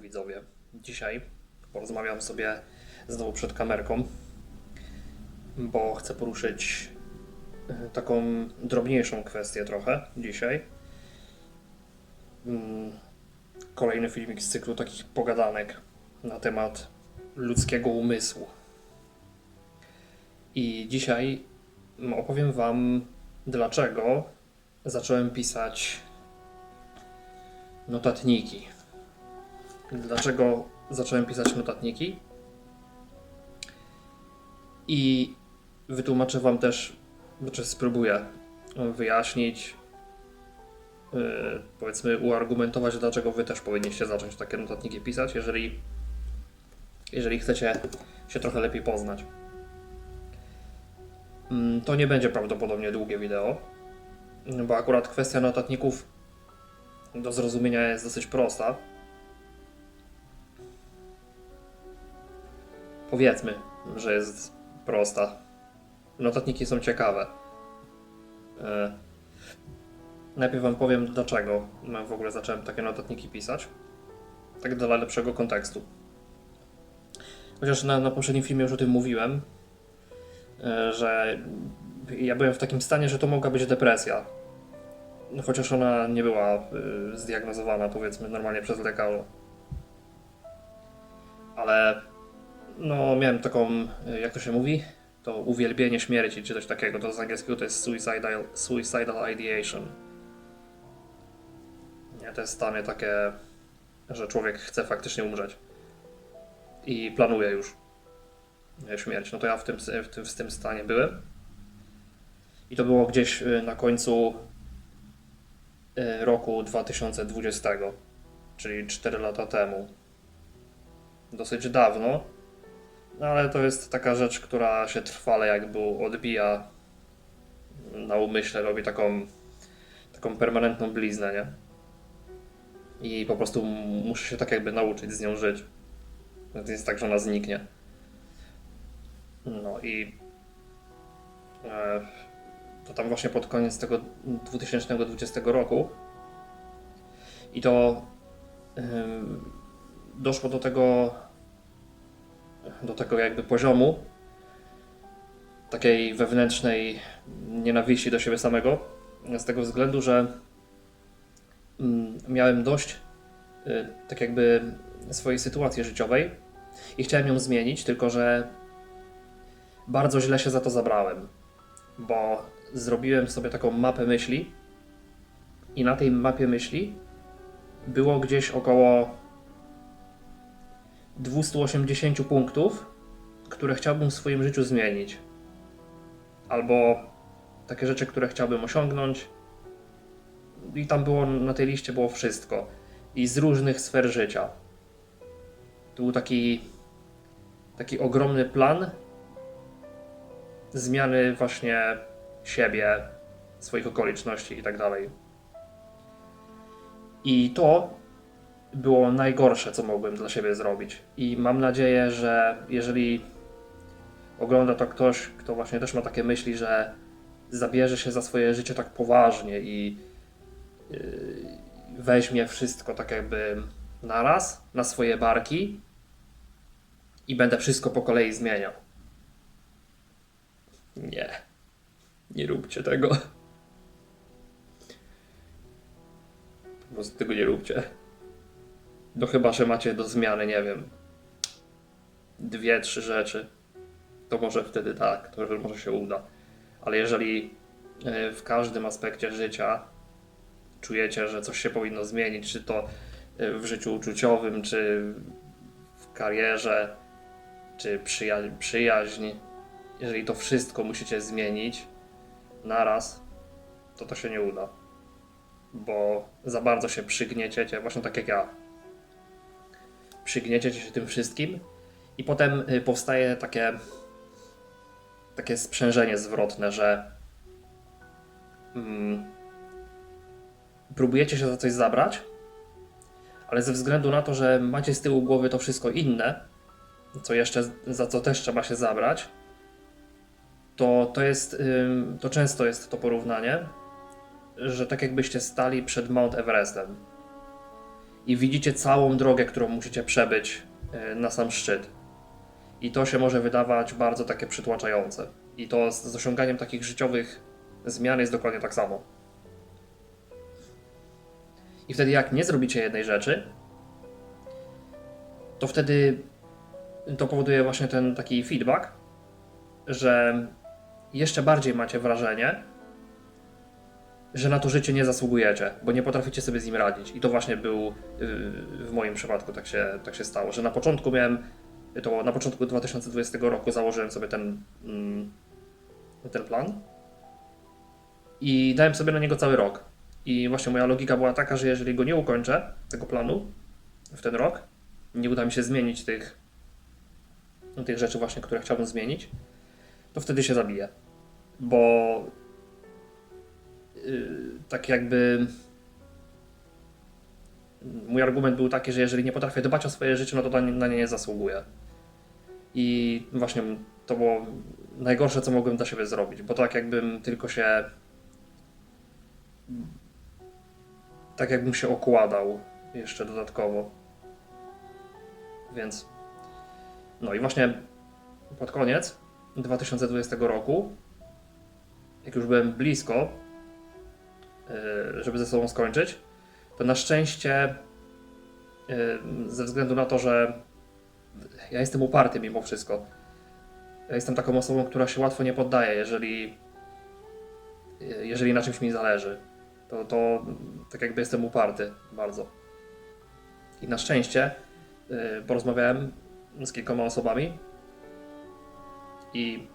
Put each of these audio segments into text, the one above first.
Widzowie. Dzisiaj porozmawiam sobie znowu przed kamerką, bo chcę poruszyć e, taką drobniejszą kwestię trochę dzisiaj. Mm, Kolejny filmik z cyklu takich pogadanek na temat ludzkiego umysłu. I dzisiaj mm, opowiem Wam, dlaczego zacząłem pisać notatniki. Dlaczego zacząłem pisać notatniki? I wytłumaczę Wam też, znaczy spróbuję wyjaśnić, yy, powiedzmy, uargumentować, dlaczego Wy też powinniście zacząć takie notatniki pisać, jeżeli, jeżeli chcecie się trochę lepiej poznać. Mm, To nie będzie prawdopodobnie długie wideo, bo akurat kwestia notatników do zrozumienia jest dosyć prosta. Powiedzmy, że jest prosta. Notatniki są ciekawe. E, Najpierw Wam powiem, dlaczego w ogóle zacząłem takie notatniki pisać. Tak dla lepszego kontekstu. Chociaż na, na poprzednim filmie już o tym mówiłem, e, że ja byłem w takim stanie, że to mogła być depresja. No, Chociaż ona nie była y, zdiagnozowana, powiedzmy, normalnie przez lekarza. Ale no, miałem taką, y, jak to się mówi? To uwielbienie śmierci, czy coś takiego. To z angielskiego to jest suicidal, suicidal ideation. Nie, to jest stany takie, że człowiek chce faktycznie umrzeć. I planuje już y, śmierć. No to ja w tym, w tym, w tym stanie byłem. I to było gdzieś y, na końcu roku 2020, czyli 4 lata temu. Dosyć dawno, no ale to jest taka rzecz, która się trwale jakby odbija na umyśle, robi taką, taką permanentną bliznę, nie? I po prostu muszę się tak jakby nauczyć z nią żyć. To jest tak, że ona zniknie. No i e, to tam właśnie pod koniec tego 2020 roku. I to doszło do tego, do tego jakby poziomu takiej wewnętrznej nienawiści do siebie samego, z tego względu, że ym, miałem dość y, tak jakby swojej sytuacji życiowej i chciałem ją zmienić, tylko że bardzo źle się za to zabrałem, bo zrobiłem sobie taką mapę myśli i na tej mapie myśli było gdzieś około 280 punktów, które chciałbym w swoim życiu zmienić. Albo takie rzeczy, które chciałbym osiągnąć. I tam było na tej liście było wszystko. I z różnych sfer życia. To był taki taki ogromny plan zmiany właśnie siebie, swoich okoliczności i tak dalej. I to było najgorsze, co mogłem dla siebie zrobić. I mam nadzieję, że jeżeli ogląda to ktoś, kto właśnie też ma takie myśli, że zabierze się za swoje życie tak poważnie i yy, weźmie wszystko tak jakby naraz na swoje barki i będę wszystko po kolei zmieniał. Nie. Nie róbcie tego. Po prostu tego nie róbcie. No chyba, że macie do zmiany, nie wiem, dwie, trzy rzeczy, to może wtedy tak, to może się uda. Ale jeżeli e, w każdym aspekcie życia czujecie, że coś się powinno zmienić, czy to e, w życiu uczuciowym, czy w karierze, czy przyja- przyjaźń, jeżeli to wszystko musicie zmienić naraz, to to się nie uda. Bo za bardzo się przygnieciecie, właśnie tak jak ja. Przygnieciecie się tym wszystkim i potem y, powstaje takie takie sprzężenie zwrotne, że mm, próbujecie się za coś zabrać, ale ze względu na to, że macie z tyłu głowy to wszystko inne, co jeszcze, za co też trzeba się zabrać, to, to jest, to często jest to porównanie, że tak jakbyście stali przed Mount Everestem. I widzicie całą drogę, którą musicie przebyć e, na sam szczyt. I to się może wydawać bardzo takie przytłaczające. I to z, z osiąganiem takich życiowych zmian jest dokładnie tak samo. I wtedy, jak nie zrobicie jednej rzeczy, to wtedy to powoduje właśnie ten taki feedback, że jeszcze bardziej macie wrażenie, że na to życie nie zasługujecie, bo nie potraficie sobie z nim radzić. I to właśnie był yy, w moim przypadku tak się, tak się stało, że na początku miałem to na początku 2020 roku założyłem sobie ten, mm, ten plan i dałem sobie na niego cały rok. I właśnie moja logika była taka, że jeżeli go nie ukończę, tego planu, w ten rok, nie uda mi się zmienić tych, tych rzeczy właśnie, które chciałbym zmienić, to wtedy się zabiję. Bo tak jakby mój argument był taki, że jeżeli nie potrafię dbać o swoje życie, no to na nie, nie zasługuję. I właśnie to było najgorsze, co mogłem dla siebie zrobić, bo tak jakbym tylko się. Tak jakbym się okładał jeszcze dodatkowo. Więc. No i właśnie pod koniec 2020 roku, jak już byłem blisko, żeby ze sobą skończyć, to na szczęście, yy, ze względu na to, że ja jestem uparty mimo wszystko. Ja jestem taką osobą, która się łatwo nie poddaje, jeżeli, jeżeli na czymś mi zależy. To, to tak jakby jestem uparty bardzo. I na szczęście porozmawiałem z kilkoma osobami i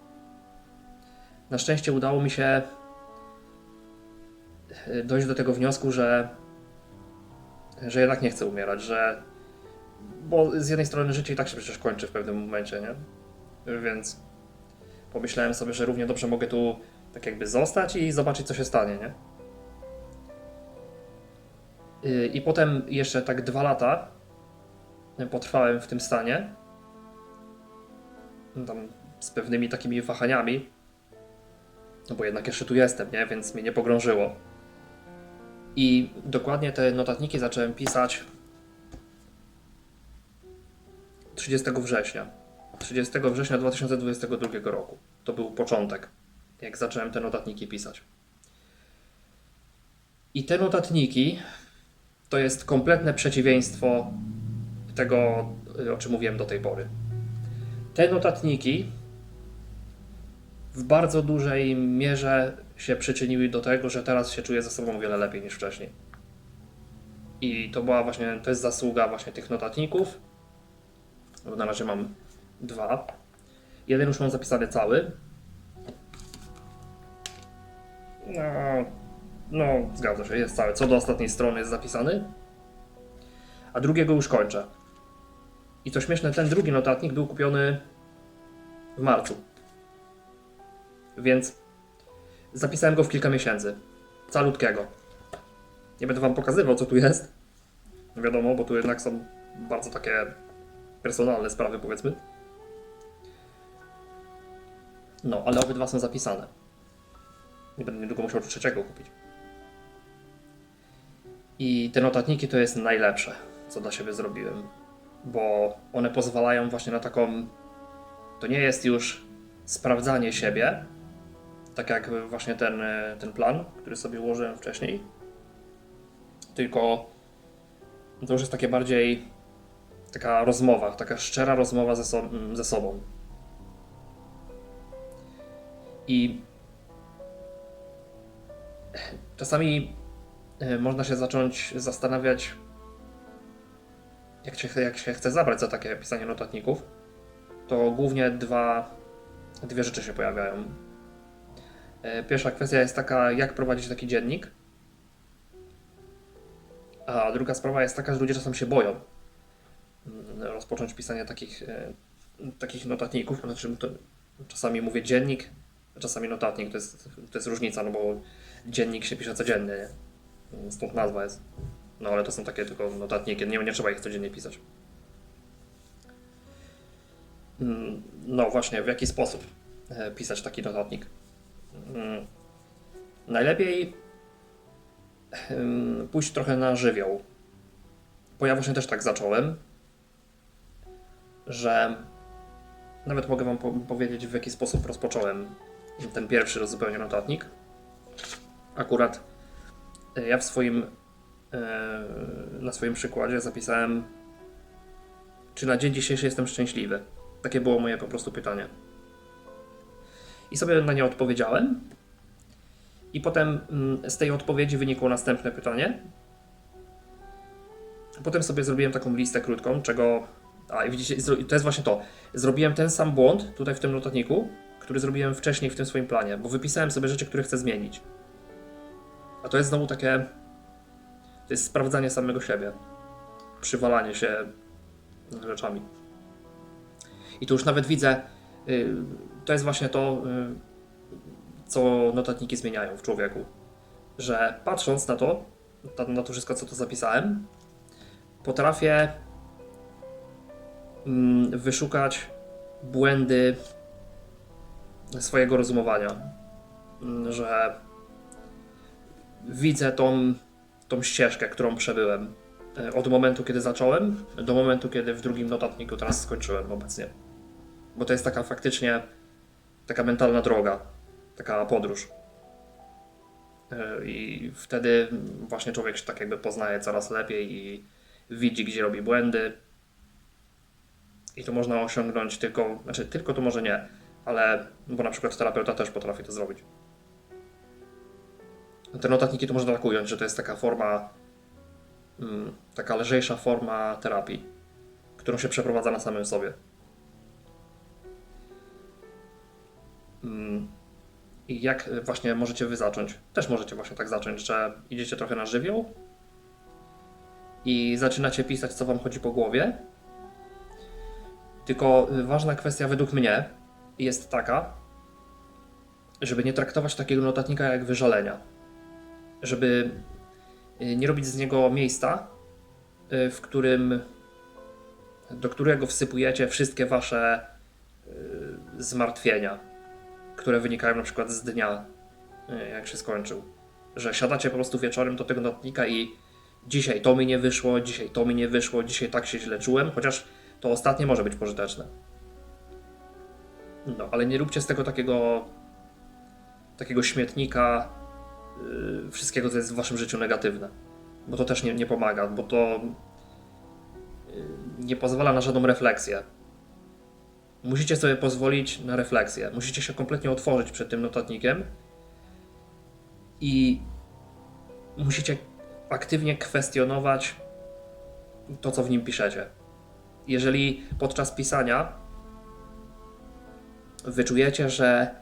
na szczęście udało mi się dojść do tego wniosku, że, że jednak nie chcę umierać, że bo z jednej strony życie i tak się przecież kończy w pewnym momencie, nie? Więc pomyślałem sobie, że równie dobrze mogę tu tak jakby zostać i zobaczyć, co się stanie, nie? Yy, I potem jeszcze tak dwa lata potrwałem w tym stanie. Tam z pewnymi takimi wahaniami. No bo jednak jeszcze tu jestem, nie? Więc mnie nie pogrążyło. I dokładnie te notatniki zacząłem pisać 30 września. 30 września 2022 roku. To był początek, jak zacząłem te notatniki pisać. I te notatniki to jest kompletne przeciwieństwo tego, o czym mówiłem do tej pory. Te notatniki w bardzo dużej mierze się przyczyniły do tego, że teraz się czuję ze sobą o wiele lepiej niż wcześniej. I to była właśnie, to jest zasługa właśnie tych notatników, bo na razie mam dwa. Jeden już mam zapisany cały. No, no, zgadza się, jest cały. Co do ostatniej strony jest zapisany. A drugiego już kończę. I co śmieszne, ten drugi notatnik był kupiony w marcu. Więc zapisałem go w kilka miesięcy. Calutkiego. Nie będę wam pokazywał, co tu jest. No wiadomo, bo tu jednak są bardzo takie personalne sprawy, powiedzmy. No, ale obydwa są zapisane. Nie będę niedługo musiał trzeciego kupić. I te notatniki to jest najlepsze, co dla siebie zrobiłem, bo one pozwalają właśnie na taką. To nie jest już sprawdzanie siebie, tak jak właśnie ten, ten plan, który sobie ułożyłem wcześniej, tylko to już jest takie bardziej taka rozmowa, taka szczera rozmowa ze, so ze sobą. I czasami e, można się zacząć zastanawiać, jak się, jak się chce zabrać za takie pisanie notatników, to głównie dwa, dwie rzeczy się pojawiają. E, pierwsza kwestia jest taka, jak prowadzić taki dziennik. A druga sprawa jest taka, że ludzie czasem się boją rozpocząć pisanie takich, e, takich notatników. Znaczy, czasami mówię dziennik, czasami notatnik. To jest, to jest różnica, no bo dziennik się pisze codziennie, nie? stąd nazwa jest. No ale to są takie tylko notatniki, nie, nie trzeba ich codziennie pisać. Mm, no właśnie, w jaki sposób e, pisać taki notatnik? Mm, najlepiej pójść trochę na żywioł bo ja właśnie też tak zacząłem, że nawet mogę Wam po powiedzieć, w jaki sposób rozpocząłem ten pierwszy rozupełniony notatnik. Akurat e, ja w swoim, e, na swoim przykładzie zapisałem, czy na dzień dzisiejszy jestem szczęśliwy. Takie było moje po prostu pytanie. I sobie na nie odpowiedziałem. I potem mm, z tej odpowiedzi wynikło następne pytanie. Potem sobie zrobiłem taką listę krótką, czego. A i widzicie, to jest właśnie to. Zrobiłem ten sam błąd tutaj w tym notatniku, który zrobiłem wcześniej w tym swoim planie, bo wypisałem sobie rzeczy, które chcę zmienić. A to jest znowu takie. To jest sprawdzanie samego siebie. Przywalanie się rzeczami. I tu już nawet widzę. y, To jest właśnie to, y, co notatniki zmieniają w człowieku. Że patrząc na to, na- to wszystko, co tu zapisałem, potrafię mm, wyszukać błędy swojego rozumowania. Mm, Że widzę tą, tą ścieżkę, którą przebyłem. e, Od momentu, kiedy zacząłem, do momentu, kiedy w drugim notatniku teraz skończyłem obecnie. Bo to jest taka faktycznie taka mentalna droga, taka podróż. E, I wtedy właśnie człowiek się tak jakby poznaje coraz lepiej i widzi, gdzie robi błędy. I to można osiągnąć tylko, znaczy tylko to może nie, ale bo na przykład terapeuta też potrafi to zrobić. Te notatniki to można tak ująć, że to jest taka forma, mm, taka lżejsza forma terapii, którą się przeprowadza na samym sobie. I jak y, właśnie możecie wy zacząć? Też możecie właśnie tak zacząć, że idziecie trochę na żywioł i zaczynacie pisać, co wam chodzi po głowie. Tylko y, ważna kwestia według mnie jest taka, żeby nie traktować takiego notatnika jak wyżalenia. Żeby y, nie robić z niego miejsca, w którym do którego wsypujecie wszystkie wasze zmartwienia, które wynikają na przykład z dnia, y, jak się skończył. Że siadacie po prostu wieczorem do tego notatnika i dzisiaj to mi nie wyszło, dzisiaj to mi nie wyszło, dzisiaj tak się źle czułem, chociaż to ostatnie może być pożyteczne. No, ale nie róbcie z tego takiego takiego śmietnika yy, wszystkiego, co jest w waszym życiu negatywne. Bo to też nie, nie pomaga, bo to yy, nie pozwala na żadną refleksję. Musicie sobie pozwolić na refleksję. Musicie się kompletnie otworzyć przed tym notatnikiem i musicie aktywnie kwestionować to, co w nim piszecie. Jeżeli podczas pisania wyczujecie, że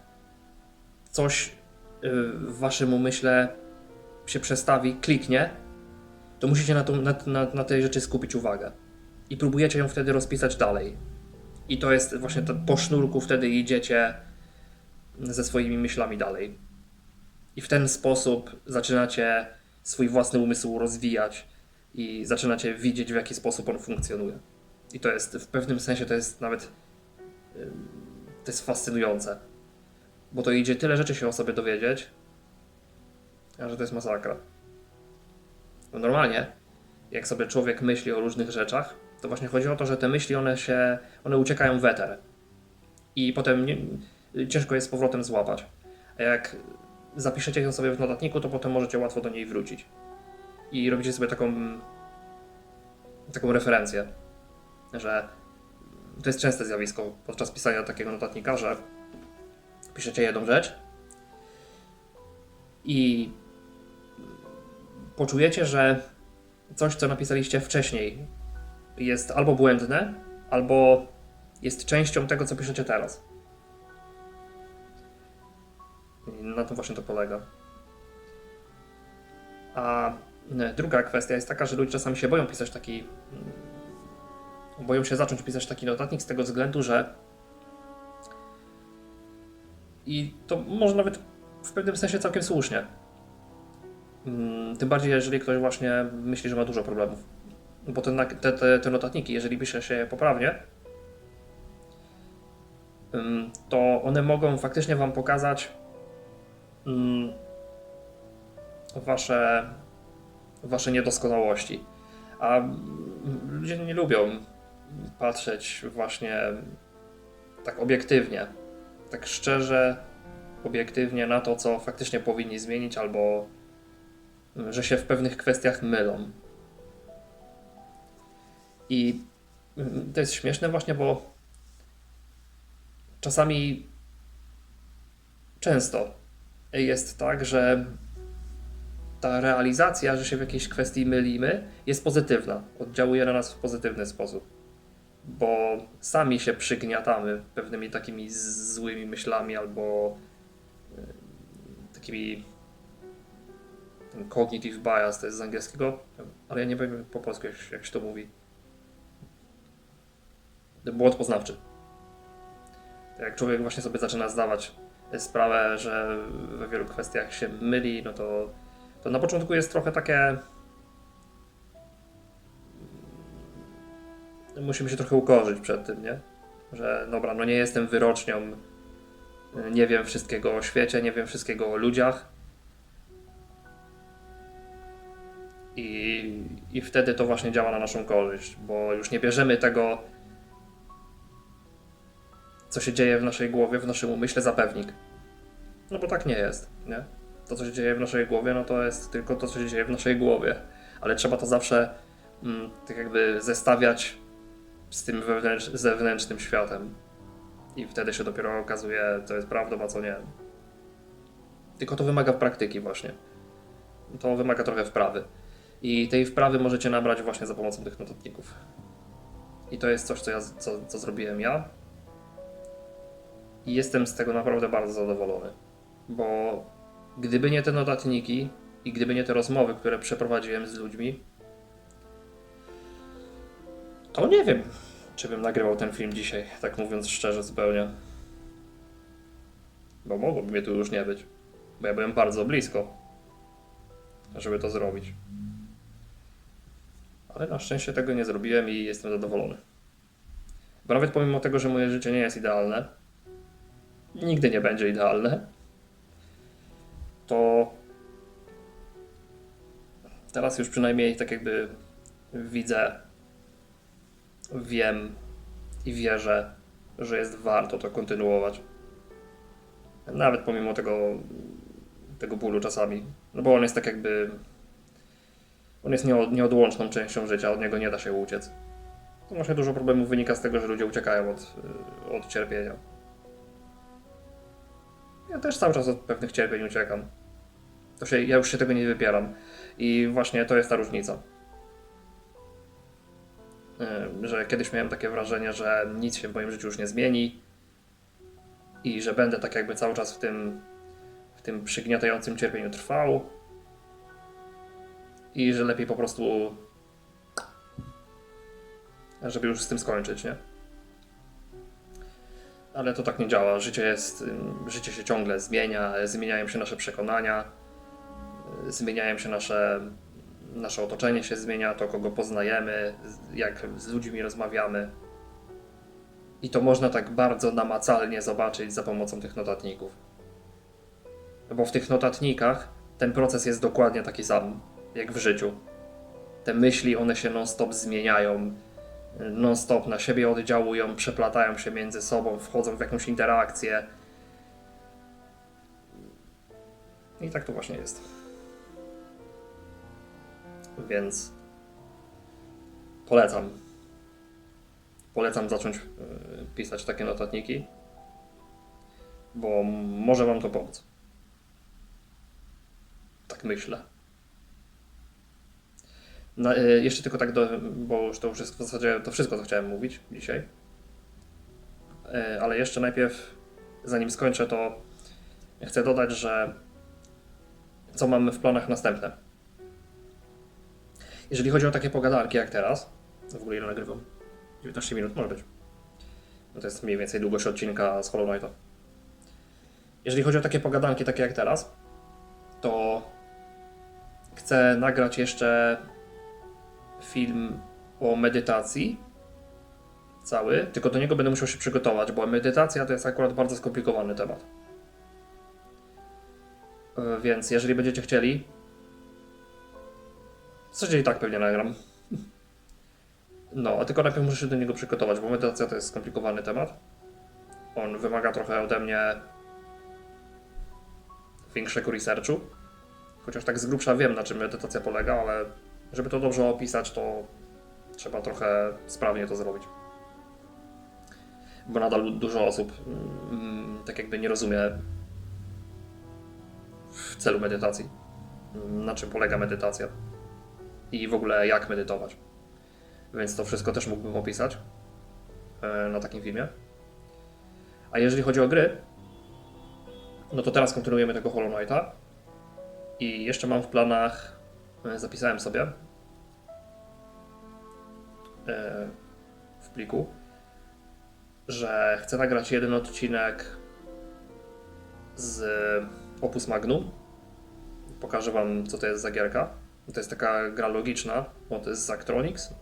coś y, w waszym umyśle się przestawi, kliknie, to musicie na, tą, na, na, na tej rzeczy skupić uwagę. I próbujecie ją wtedy rozpisać dalej. I to jest właśnie to, po sznurku wtedy idziecie ze swoimi myślami dalej. I w ten sposób zaczynacie swój własny umysł rozwijać i zaczynacie widzieć, w jaki sposób on funkcjonuje. I to jest w pewnym sensie to jest nawet to jest fascynujące. Bo to idzie tyle rzeczy się o sobie dowiedzieć, że to jest masakra. No normalnie, jak sobie człowiek myśli o różnych rzeczach, to właśnie chodzi o to, że te myśli one się, one uciekają w eter. I potem nie, ciężko je z powrotem złapać. A jak zapiszecie ją sobie w notatniku, to potem możecie łatwo do niej wrócić. I robicie sobie taką taką referencję, że to jest częste zjawisko podczas pisania takiego notatnika, że piszecie jedną rzecz i poczujecie, że coś, co napisaliście wcześniej, jest albo błędne, albo jest częścią tego, co piszecie teraz. Na tym właśnie to polega. A druga kwestia jest taka, że ludzie czasami się boją pisać taki. mm, Boją się zacząć pisać taki notatnik z tego względu, że. I to może nawet w pewnym sensie całkiem słusznie. Mm, Tym bardziej, jeżeli ktoś właśnie myśli, że ma dużo problemów. Bo te, te, te, notatniki, jeżeli pisze się poprawnie, to one mogą faktycznie Wam pokazać wasze, wasze niedoskonałości. A ludzie nie lubią patrzeć właśnie tak obiektywnie, tak szczerze, obiektywnie na to, co faktycznie powinni zmienić, albo że się w pewnych kwestiach mylą. I to jest śmieszne właśnie, bo czasami często jest tak, że ta realizacja, że się w jakiejś kwestii mylimy, jest pozytywna, oddziałuje na nas w pozytywny sposób. Bo sami się przygniatamy pewnymi takimi złymi myślami albo e, takimi. Ten cognitive bias to jest z angielskiego, ale ja nie wiem po polsku, jak, jak się to mówi. Błąd poznawczy. Jak człowiek właśnie sobie zaczyna zdawać sprawę, że we wielu kwestiach się myli, no to, to na początku jest trochę takie. Musimy się trochę ukorzyć przed tym, nie? Że dobra, no nie jestem wyrocznią, nie wiem wszystkiego o świecie, nie wiem wszystkiego o ludziach. I, I wtedy to właśnie działa na naszą korzyść, bo już nie bierzemy tego, co się dzieje w naszej głowie, w naszym umyśle za pewnik. No bo tak nie jest, nie? To, co się dzieje w naszej głowie, no to jest tylko to, co się dzieje w naszej głowie. Ale trzeba to zawsze mm, tak jakby zestawiać z tym wewnętrz zewnętrznym światem. I wtedy się dopiero okazuje, co jest prawdą, a co nie. Tylko to wymaga praktyki właśnie. To wymaga trochę wprawy. I tej wprawy możecie nabrać właśnie za pomocą tych notatników. I to jest coś, co, ja, co, co zrobiłem ja. I jestem z tego naprawdę bardzo zadowolony. Bo gdyby nie te notatniki i gdyby nie te rozmowy, które przeprowadziłem z ludźmi, to nie wiem, czy bym nagrywał ten film dzisiaj, tak mówiąc szczerze zupełnie. Bo mogłoby mnie tu już nie być. Bo ja byłem bardzo blisko, żeby to zrobić. Ale na szczęście tego nie zrobiłem i jestem zadowolony. Bo nawet pomimo tego, że moje życie nie jest idealne, nigdy nie będzie idealne, to teraz już przynajmniej tak jakby widzę, wiem i wierzę, że jest warto to kontynuować. Nawet pomimo tego, tego bólu czasami. No bo on jest tak jakby. On jest nieo- nieodłączną częścią życia, od niego nie da się uciec. To właśnie dużo problemów wynika z tego, że ludzie uciekają od, y, od cierpienia. Ja też cały czas od pewnych cierpień uciekam. To się, ja już się tego nie wypieram. I właśnie to jest ta różnica. Yy, Że kiedyś miałem takie wrażenie, że nic się w moim życiu już nie zmieni i że będę tak jakby cały czas w tym, w tym przygniatającym cierpieniu trwał i że lepiej po prostu żeby już z tym skończyć, nie? Ale to tak nie działa. Życie jest, życie się ciągle zmienia, zmieniają się nasze przekonania, y, zmieniają się nasze, nasze otoczenie się zmienia, to kogo poznajemy, jak z ludźmi rozmawiamy. I to można tak bardzo namacalnie zobaczyć za pomocą tych notatników. No Bo w tych notatnikach ten proces jest dokładnie taki sam, jak w życiu. Te myśli, one się non-stop zmieniają, non-stop na siebie oddziałują, przeplatają się między sobą, wchodzą w jakąś interakcję. I tak to właśnie jest. Więc polecam. Polecam zacząć y, pisać takie notatniki, bo może Wam to pomóc. Tak myślę. No, y, jeszcze tylko tak, do, bo już to wszystko, w zasadzie to wszystko, co chciałem mówić dzisiaj. Y, ale jeszcze najpierw, zanim skończę, to chcę dodać, że co mamy w planach następne. Jeżeli chodzi o takie pogadanki jak teraz, w ogóle ile nagrywam? 19 minut, może być. No to jest mniej więcej długość odcinka z Hollow Knighta. Jeżeli chodzi o takie pogadanki takie jak teraz, to chcę nagrać jeszcze film o medytacji cały, tylko do niego będę musiał się przygotować, bo medytacja to jest akurat bardzo skomplikowany temat. E, Więc jeżeli będziecie chcieli, zasadzie i tak pewnie nagram. No, a tylko najpierw muszę się do niego przygotować, bo medytacja to jest skomplikowany temat. On wymaga trochę ode mnie większego researchu. Chociaż tak z grubsza wiem, na czym medytacja polega, ale żeby to dobrze opisać, to trzeba trochę sprawnie to zrobić. Bo nadal dużo osób mm, tak jakby nie rozumie w celu medytacji, na czym polega medytacja i w ogóle jak medytować. Więc to wszystko też mógłbym opisać e, na takim filmie. A jeżeli chodzi o gry, no to teraz kontynuujemy tego Hollow Knighta. I jeszcze mam w planach, zapisałem sobie e, w pliku, że chcę nagrać jeden odcinek z Opus Magnum. Pokażę Wam, co to jest za gierka. To jest taka gra logiczna, bo to jest z Actronics.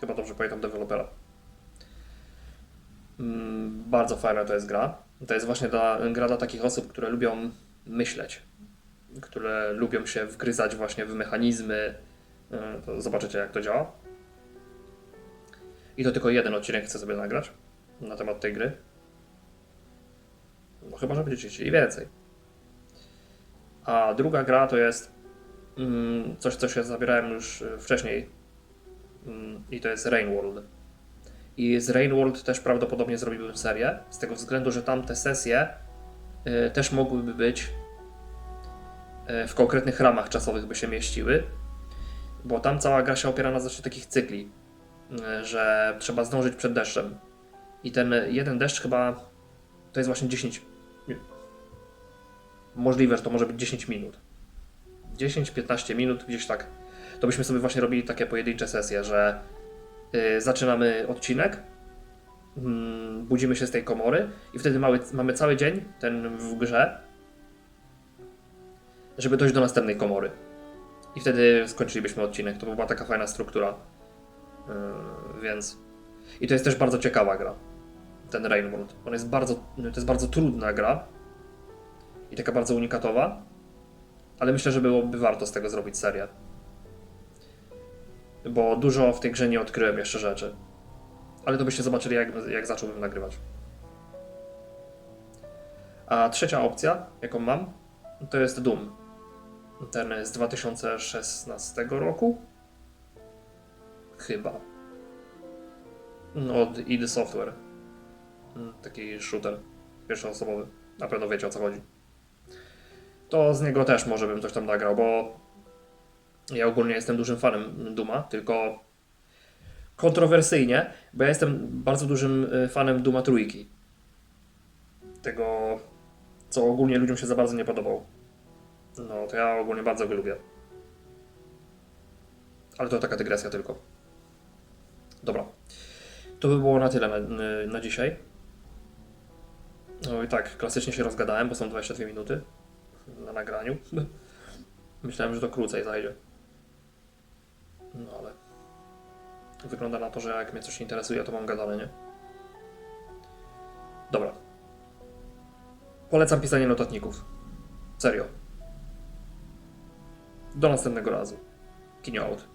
Chyba dobrze pamiętam dewelopera. Mm, Bardzo fajna to jest gra. To jest właśnie gra dla takich osób, które lubią myśleć, które lubią się wgryzać właśnie w mechanizmy. E, To zobaczycie, jak to działa. I to tylko jeden odcinek chcę sobie nagrać na temat tej gry. No chyba, że będziecie chcieli więcej. A druga gra to jest mm, coś, co się zabierałem już e, wcześniej. Mm, I to jest Rain World. I z Rain World też prawdopodobnie zrobiłbym serię, z tego względu, że tam te sesje y, też mogłyby być w konkretnych ramach czasowych by się mieściły, bo tam cała gra się opiera na zasadzie takich cykli, y, że trzeba zdążyć przed deszczem. I ten jeden deszcz chyba to jest właśnie 10. mi- Możliwe, że to może być 10 minut. 10-15 minut, gdzieś tak. To byśmy sobie właśnie robili takie pojedyncze sesje, że y, zaczynamy odcinek, mm, budzimy się z tej komory i wtedy mamy, mamy cały dzień ten w grze, żeby dojść do następnej komory. I wtedy skończylibyśmy odcinek. To była taka fajna struktura. Yy, więc. I to jest też bardzo ciekawa gra. Ten Rain World. On jest bardzo, to jest bardzo trudna gra. I taka bardzo unikatowa. Ale myślę, że byłoby warto z tego zrobić serię. Bo dużo w tej grze nie odkryłem jeszcze rzeczy. Ale to byście zobaczyli, jak, jak zacząłbym nagrywać. A trzecia opcja, jaką mam, to jest Doom. Ten z 2016 roku. Chyba. No, Od id Software. Mm, Taki shooter pierwszoosobowy. Na pewno wiecie o co chodzi. To z niego też może bym coś tam nagrał, bo ja ogólnie jestem dużym fanem Duma, tylko kontrowersyjnie, bo ja jestem bardzo dużym y, fanem Duma trójki. Tego, co ogólnie ludziom się za bardzo nie podobał. No, to ja ogólnie bardzo go lubię. Ale to taka dygresja tylko. Dobra. To by było na tyle na, na dzisiaj. No i tak, klasycznie się rozgadałem, bo są 22 minuty na nagraniu. Myślałem, że to krócej zajdzie. No ale wygląda na to, że jak mnie coś interesuje, to mam gadane, nie? Dobra. Polecam pisanie notatników. Serio. Do następnego razu. Kinio out.